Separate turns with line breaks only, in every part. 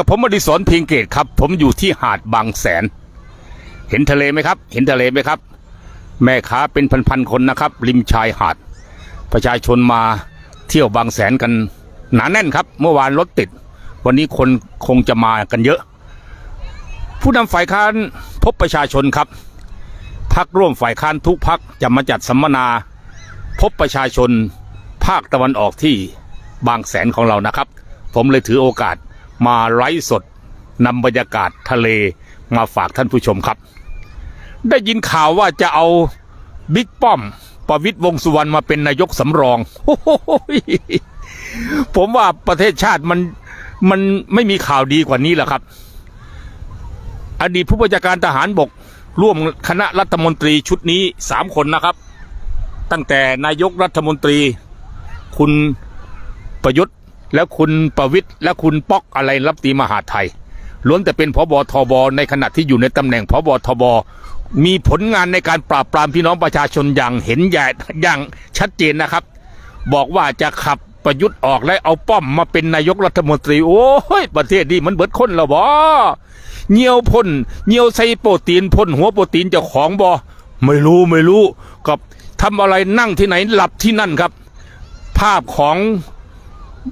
กับผมอดิศรเพียงเกตครับ ผมอยู่ที่หาดบางแสน เห็นทะเลไหมครับ เห็นทะเลไหมครับ แม่ค้าเป็นพันๆคนนะครับ ริมชายหาด ประชาชนมาเที่ยวบางแสนกันหนาแน่นครับ เมื่อวานรถติด วันนี้คนคงจะมากันเยอะ ผู้นำฝ่ายค้านพบประชาชนครับพักร่วมฝ่ายค้านทุกพักจะมาจัดสัมมนา พบประชาชนภาคตะวันออกที่บางแสนของเรานะครับ ผมเลยถือโอกาส มาไลฟ์สดนำบรรยากาศทะเลมาฝากท่านผู้ชมครับ ได้ยินข่าวว่าจะเอาบิ๊กป้อมประวิตยวงสุวรรณมาเป็นนายกสำรอง ผมว่าประเทศชาติมันมันไม่มีข่าวดีกว่านี้แหละครับ อดีตผู้บัญชาการทหารบก ร่วมคณะรัฐมนตรีชุดนี้สามคนนะครับ ตั้งแต่นายกรัฐมนตรี คุณประยุทธ์ แล้วคุณประวิตย์และคุณป๊อกอะไรรับตีมหาไทยล้วนแต่เป็นพบทบในขณะที่อยู่ในตำแหน่งพบทบมีผลงานในการปราบปรามพี่น้องประชาชนอย่างเห็นใหญ่อย่างชัดเจนนะครับ บอกว่าจะขับประยุทธ์ออกและเอาป้อมมาเป็นนายกรัฐมนตรี โอ้ย ประเทศนี้มันเบิดคนแล้วบ่เงียวพ่นเงียวใส่โปรตีนพ่นหัวโปรตีนเจ้าของบ่ไม่รู้ไม่รู้กับทำอะไรนั่งที่ไหนหลับที่นั่นครับ ภาพของ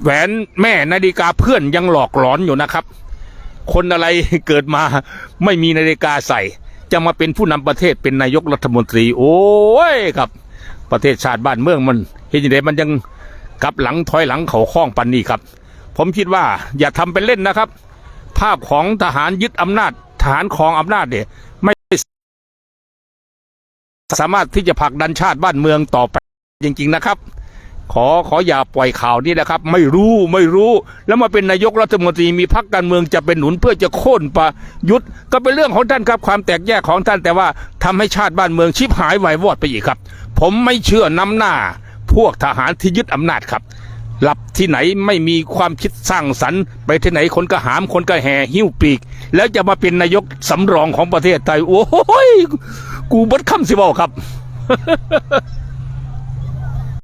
แหวนแม่นาฬิกาเพื่อนยังหลอกหลอนอยู่นะครับ คนอะไรเกิดมาไม่มีนาฬิกาใส่ จะมาเป็นผู้นำประเทศเป็นนายกรัฐมนตรี โอ้ยครับ ประเทศชาติบ้านเมืองมัน เห็นยังไงมันยังกลับหลังถอยหลังเขาข้องปันนี้ครับ ผมคิดว่าอย่าทำเป็นเล่นนะครับ ภาพของทหารยึดอำนาจทหารครองอำนาจเนี่ยไม่สามารถที่จะผลักดันชาติบ้านเมืองต่อไปจริง ๆ นะครับ ขอขออย่าปล่อยข่าวนี้นะครับ ไม่รู้ไม่รู้ แล้วมาเป็นนายกรัฐมนตรีมีพรรคการเมืองจะเป็นหนุนเพื่อจะโค่นประยุทธ์ก็เป็นเรื่องของท่านครับความแตกแยกของท่านแต่ว่าทำให้ชาติบ้านเมืองชิบหายไหววอดไปอีกครับ ผมไม่เชื่อน้ำหน้า พวกทหารที่ยึดอำนาจครับหลับที่ไหนไม่มีความคิดสร้างสรรค์ ไปที่ไหนคนก็หามคนก็แห่หิ้วปีก แล้วจะมาเป็นนายกสำรองของประเทศไทย โอ้ยกูบดคำสิบอกครับ